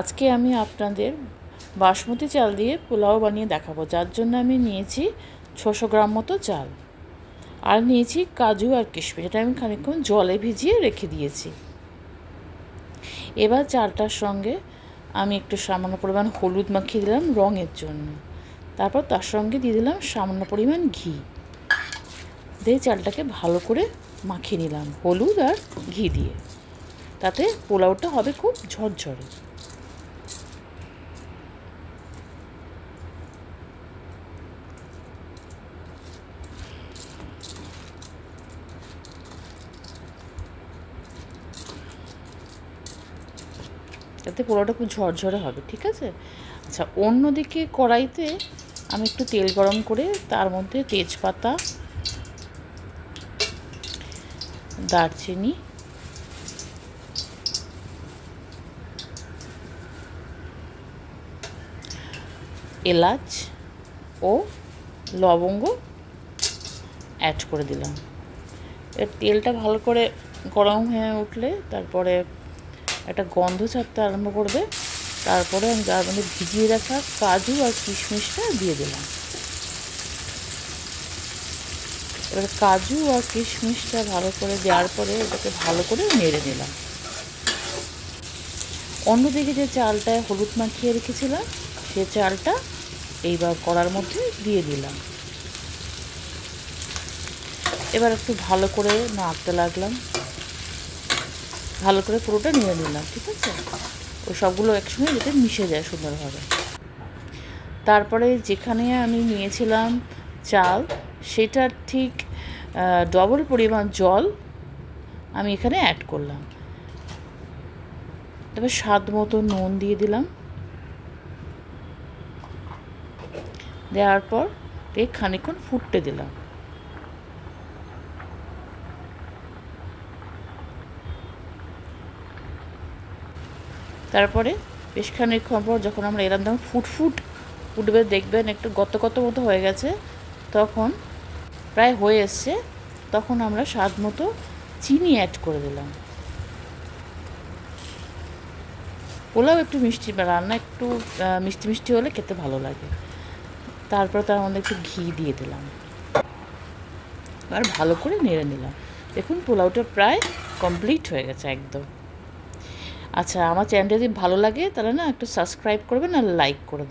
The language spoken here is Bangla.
আজকে আমি আপনাদের বাসমতি চাল দিয়ে পোলাও বানিয়ে দেখাবো, যার জন্য আমি নিয়েছি ছশো গ্রাম মতো চাল আর নিয়েছি কাজু আর কিশমিশ। এটা আমি খানিকক্ষণ জলে ভিজিয়ে রেখে দিয়েছি। এবার চালটার সঙ্গে আমি একটু সামান্য পরিমাণ হলুদ মাখিয়ে দিলাম রঙের জন্য। তারপর তার সঙ্গে দিয়ে দিলাম সামান্য পরিমাণ ঘি। দিয়ে চালটাকে ভালো করে মাখিয়ে নিলাম, হলুদ আর ঘি দিয়ে। তাতে পোলাওটা হবে খুব ঝরঝরে। যাতে পোলাওটা খুব ঝরঝরে হবে, ঠিক আছে? আচ্ছা অন্যদিকে কড়াইতে আমি একটু তেল গরম করে তার মধ্যে তেজপাতা, দারচিনি, এলাচ ও লবঙ্গ অ্যাড করে দিলাম। এর তেলটা ভালো করে গরম হয়ে উঠলে তারপরে একটা গন্ধ ছাড়তে আরম্ভ করবে। তারপরে আমি তার মধ্যে ভিজিয়ে রাখা কাজু আর কিশমিশটা দিয়ে দিলাম। এবার কাজু আর কিশমিশটা ভালো করে দেওয়ার পরে এটাকে ভালো করে নেড়ে নিলাম। অন্যদিকে যে চালটায় হলুদ মাখিয়ে রেখেছিলাম, সে চালটা এইবার কড়ার মধ্যে দিয়ে দিলাম। এবার একটু ভালো করে নাড়তে লাগলাম। ভালো করে পুরোটা নিয়ে নিলাম, ঠিক আছে? ওই সবগুলো একসঙ্গে যাতে মিশে যায় সুন্দরভাবে। তারপরে যেখানে আমি নিয়েছিলাম চাল, সেটার ঠিক ডবল পরিমাণ জল আমি এখানে অ্যাড করলাম। তবে স্বাদ মতো নুন দিয়ে দিলাম। দেওয়ার পর খানিক্ষণ ফুটতে দিলাম। তারপরে বেশ খানিক্ষণ পর যখন আমরা এলাম, তখন ফুটফুট উঠবে, দেখবেন একটু গত গত মতো হয়ে গেছে। তখন প্রায় হয়ে এসছে। তখন আমরা স্বাদ মতো চিনি অ্যাড করে দিলাম। পোলাও একটু মিষ্টি রান্না একটু মিষ্টি মিষ্টি হলে খেতে ভালো লাগে। তারপর তার মধ্যে একটু ঘি দিয়ে দিলাম। আর ভালো করে নেড়ে নিলাম। দেখুন, পোলাওটা প্রায় কমপ্লিট হয়ে গেছে একদম। আচ্ছা আমার চ্যানেলটা যদি ভালো লাগে তাহলে না একটু সাবস্ক্রাইব করবেন আর লাইক করে